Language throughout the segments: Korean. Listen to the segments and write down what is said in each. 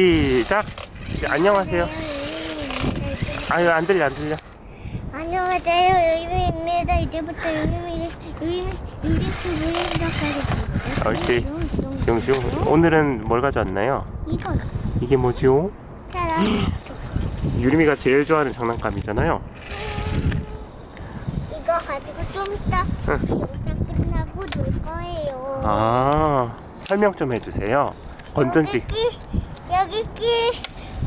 시작. 이제 안녕하세요. 아유 안 들려 안 들려. 안녕하세요. 유미입니다. 이제부터 유미 유미 유리스 시작하겠습니다. 옳지. 슝슝. 오늘은 뭘 가져왔나요? 이건 이게 뭐죠? 유림이가 제일 좋아하는 장난감이잖아요. 이거 가지고 좀 이따 응. 영상 끝나고 놀 거예요. 아 설명 좀 해주세요. 건전지. 여기 끼 여기 끼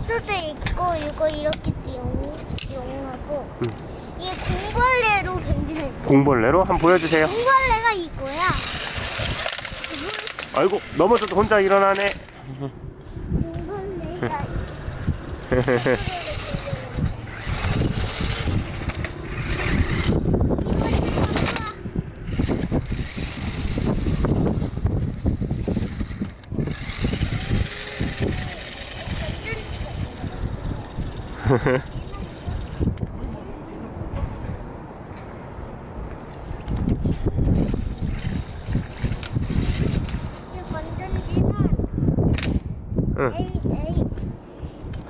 수도 있고 이거 이렇게 띠용 띠용하고 응. 이 공벌레로 거. 공벌레로 한번 보여주세요. 공벌레가 이거야. 아이고 넘어져도 혼자 일어나네. 공벌레가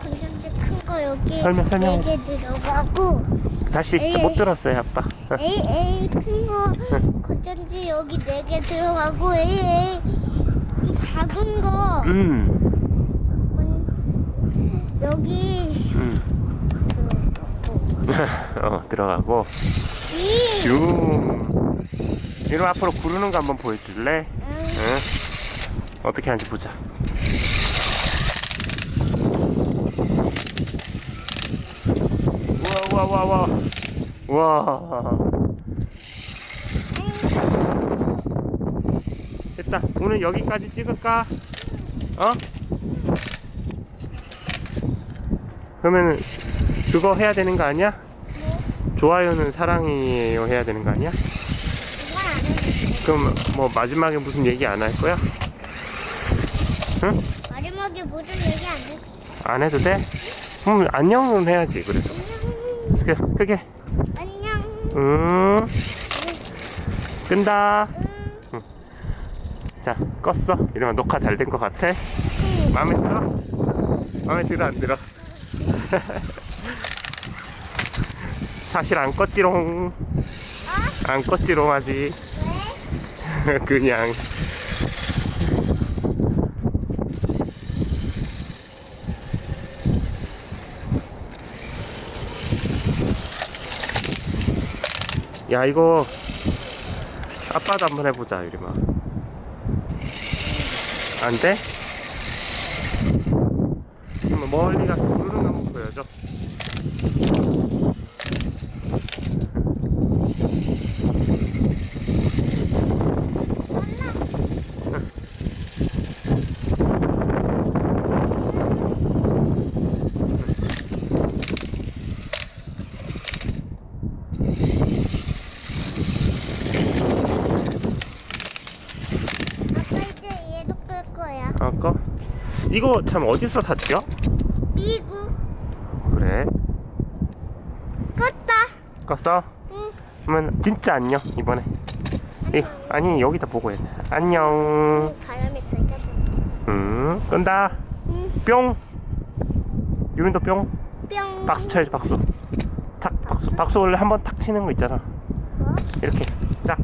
건전지 큰 거 여기 설명, 설명. 4개 들어가고 다시 에이, 못 에이. 들었어요 아빠. A A 큰거 건전지 여기 4개 들어가고 A A 이 작은 거 음. 건- 여기 음. 들 어 들어가고. 이 슝. 이름 앞으로 구르는 거 한번 보여줄래? 응. 응. 어떻게 하는지 보자. 우와 우와 우와 우와. 우와. 됐다. 오늘 여기까지 찍을까? 어? 그러면 그거 해야 되는 거 아니야? 좋아요는 사랑이에요 해야 되는 거 아니야? 그럼 뭐 마지막에 무슨 얘기 안 할 거야? 응? 마지막에 모든 얘기 안 해. 안 해도 돼? 그럼 안녕은 해야지 그래도 크게 크게 안녕. 응 끈다 응. 자 껐어 이러면 녹화 잘된거 같아? 응. 마음에 들어? 마음에 들어 안 들어? 사실 안 껐지롱 어? 안 껐지롱 아직 왜? 그냥 야 이거 아빠도 한번 해보자 유리마 안 돼? 그럼 멀리 가서 부르는 거 한번 보여줘 아빠 이제 얘도 끌 아까 이거 참 어디서 샀죠? 미국 그래 껐다. 껐어? 응. 그러면 진짜 안녕 이번에 이, 아니 여기다 보고 해 안녕 응, 바람이 세게. 음 끈다 응. 뿅 유민도 뿅 뿅. 박수 쳐야지 박수 탁 박수 박수 원래 한 번 탁 치는 거 있잖아 뭐? 이렇게 짝